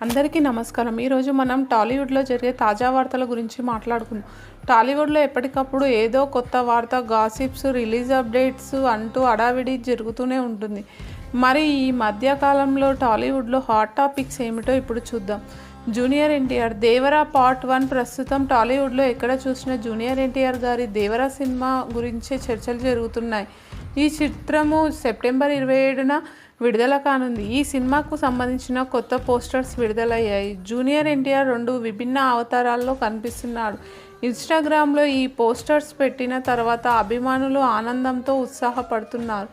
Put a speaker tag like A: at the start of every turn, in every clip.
A: అందరికీ నమస్కారం. ఈరోజు మనం టాలీవుడ్లో జరిగే తాజా వార్తల గురించి మాట్లాడుకుందాం. టాలీవుడ్లో ఎప్పటికప్పుడు ఏదో కొత్త వార్త గాసిప్స్ రిలీజ్ అప్డేట్స్ అంటూ అడావిడి జరుగుతూనే ఉంటుంది. మరి ఈ మధ్యకాలంలో టాలీవుడ్లో హాట్ టాపిక్స్ ఏమిటో ఇప్పుడు చూద్దాం. Junior NTR Devara part one ప్రస్తుతం టాలీవుడ్లో ఎక్కడ చూసిన జూనియర్ ఎన్టీఆర్ గారి దేవరా సినిమా గురించే చర్చలు జరుగుతున్నాయి. ఈ చిత్రము సెప్టెంబర్ ఇరవై ఏడున విడుదల కానుంది. ఈ సినిమాకు సంబంధించిన కొత్త పోస్టర్స్ విడుదలయ్యాయి. జూనియర్ ఎన్టీఆర్ రెండు విభిన్న అవతారాల్లో కనిపిస్తున్నాడు. ఇన్స్టాగ్రామ్లో ఈ పోస్టర్స్ పెట్టిన తర్వాత అభిమానులు ఆనందంతో ఉత్సాహపడుతున్నారు.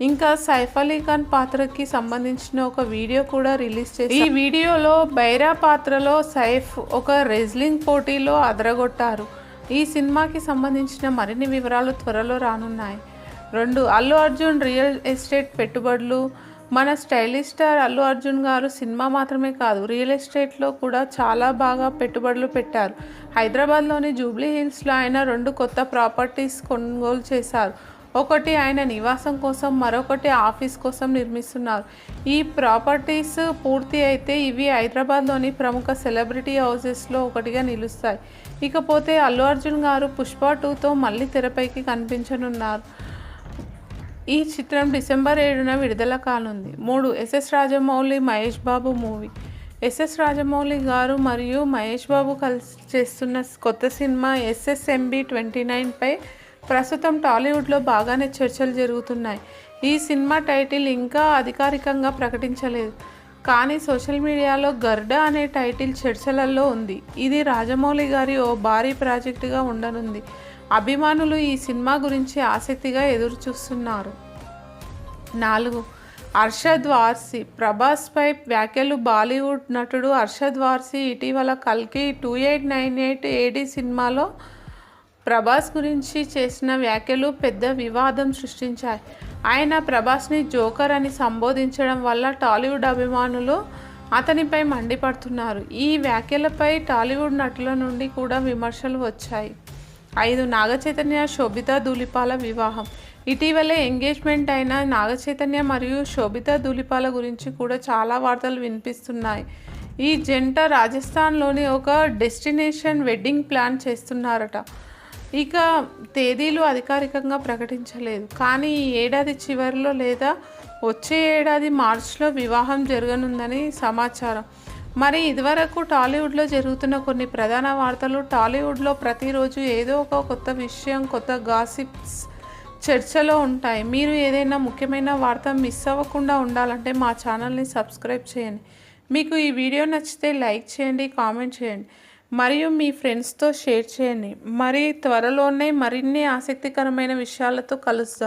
A: ఇంకా సైఫ్ అలీ ఖాన్ పాత్రకి సంబంధించిన ఒక వీడియో కూడా రిలీజ్ చేసి ఈ వీడియోలో బైరా పాత్రలో సైఫ్ ఒక రెజ్లింగ్ పోటీలో అదరగొట్టారు. ఈ సినిమాకి సంబంధించిన మరిన్ని వివరాలు త్వరలో రానున్నాయి. రెండు అల్లు అర్జున్ రియల్ ఎస్టేట్ పెట్టుబడులు. మన స్టైలిష్ స్టార్ అల్లు అర్జున్ గారు సినిమా మాత్రమే కాదు రియల్ ఎస్టేట్లో కూడా చాలా బాగా పెట్టుబడులు పెట్టారు. హైదరాబాద్లోని జూబ్లీ హిల్స్లో ఆయన రెండు కొత్త ప్రాపర్టీస్ కొనుగోలు చేశారు. ఒకటి ఆయన నివాసం కోసం మరొకటి ఆఫీస్ కోసం నిర్మిస్తున్నారు. ఈ ప్రాపర్టీస్ పూర్తి అయితే ఇవి హైదరాబాద్లోని ప్రముఖ సెలబ్రిటీ హౌసెస్లో ఒకటిగా నిలుస్తాయి. ఇకపోతే అల్లు అర్జున్ గారు పుష్ప టూతో మళ్ళీ తెరపైకి కనిపించనున్నారు. ఈ చిత్రం డిసెంబర్ ఏడున విడుదల కానుంది. మూడు SS Rajamouli Mahesh Babu movie. SS Rajamouli garu మరియు మహేష్ బాబు కలిసి చేస్తున్న కొత్త సినిమా ఎస్ఎస్ఎంబి ట్వంటీ నైన్పై ప్రస్తుతం టాలీవుడ్లో బాగానే చర్చలు జరుగుతున్నాయి. ఈ సినిమా టైటిల్ ఇంకా అధికారికంగా ప్రకటించలేదు. కానీ సోషల్ మీడియాలో గర్డ అనే టైటిల్ చర్చలలో ఉంది. ఇది రాజమౌళి గారి ఓ భారీ ప్రాజెక్టుగా ఉండనుంది. అభిమానులు ఈ సినిమా గురించి ఆసక్తిగా ఎదురు చూస్తున్నారు నాలుగు. అర్షద్ వార్సి. ప్రభాస్పై వ్యాఖ్యలు బాలీవుడ్ నటుడు అర్షద్ వార్సి ఇటీవల కల్కి two eight nine eight AD సినిమాలో ప్రభాస్ గురించి చేసిన వ్యాఖ్యలు పెద్ద వివాదం సృష్టించాయి. ఆయన ప్రభాస్ని జోకర్ అని సంబోధించడం వల్ల టాలీవుడ్ అభిమానులు అతనిపై మండిపడుతున్నారు. ఈ వ్యాఖ్యలపై టాలీవుడ్ నటుల నుండి కూడా విమర్శలు వచ్చాయి. ఐదు నాగచైతన్య శోభిత ధూళిపాల వివాహం. ఇటీవలే ఎంగేజ్మెంట్ అయిన నాగచైతన్య మరియు శోభిత ధూళిపాల గురించి కూడా చాలా వార్తలు వినిపిస్తున్నాయి. ఈ జంట రాజస్థాన్లోని ఒక డెస్టినేషన్ వెడ్డింగ్ ప్లాన్ చేస్తున్నారట. ఇక తేదీలు అధికారికంగా ప్రకటించలేదు. కానీ ఈ ఏడాది చివరిలో లేదా వచ్చే ఏడాది మార్చిలో వివాహం జరగనుందని సమాచారం. మరి ఇదివరకు టాలీవుడ్లో జరుగుతున్న కొన్ని ప్రధాన వార్తలు టాలీవుడ్లో ప్రతిరోజు ఏదో ఒక కొత్త విషయం కొత్త గాసిప్స్ చర్చలో ఉంటాయి. మీరు ఏదైనా ముఖ్యమైన వార్త మిస్ అవ్వకుండా ఉండాలంటే మా ఛానల్ని సబ్స్క్రైబ్ చేయండి. మీకు ఈ వీడియో నచ్చితే లైక్ చేయండి కామెంట్ చేయండి. మరియు మీ ఫ్రెండ్స్తో షేర్ చేయండి. మరి త్వరలోనే మరిన్ని ఆసక్తికరమైన విషయాలతో కలుస్తాం